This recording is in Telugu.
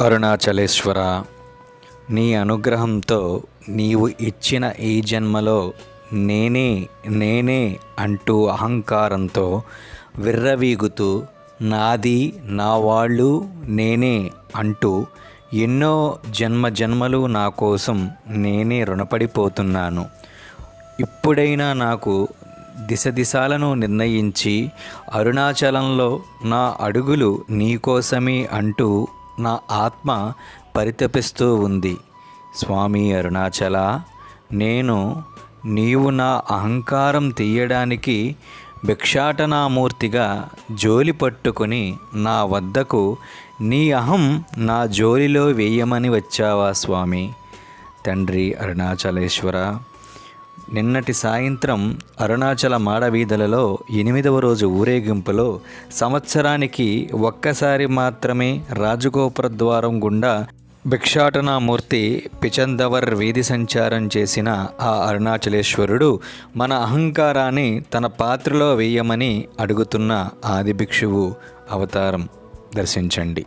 అరుణాచలేశ్వర నీ అనుగ్రహంతో నీవు ఇచ్చిన ఈ జన్మలో నేనే నేనే అంటూ అహంకారంతో విర్రవీగుతూ నాది నా వాళ్ళు నేనే అంటూ ఎన్నో జన్మ జన్మలు నా కోసం నేనే రుణపడిపోతున్నాను. ఇప్పుడైనా నాకు దిశ దిశాలను నిర్ణయించి అరుణాచలంలో నా అడుగులు నీకోసమే అంటూ నా ఆత్మ పరితపిస్తూ ఉంది. స్వామి అరుణాచల నేను నీవు నా అహంకారం తీయడానికి భిక్షాటనామూర్తిగా జోలి పట్టుకొని నా వద్దకు నీ అహం నా జోలిలో వేయమని వచ్చావా స్వామి? తండ్రి అరుణాచలేశ్వర. నిన్నటి సాయంత్రం అరుణాచల మాడవీధులలో ఎనిమిదవ రోజు ఊరేగింపులో సంవత్సరానికి ఒక్కసారి మాత్రమే రాజగోపుర ద్వారం గుండా భిక్షాటనామూర్తి పిచందవర్ వీధి సంచారం చేసిన ఆ అరుణాచలేశ్వరుడు మన అహంకారాన్ని తన పాత్రలో వేయమని అడుగుతున్న ఆది భిక్షువు అవతారం. దర్శించండి.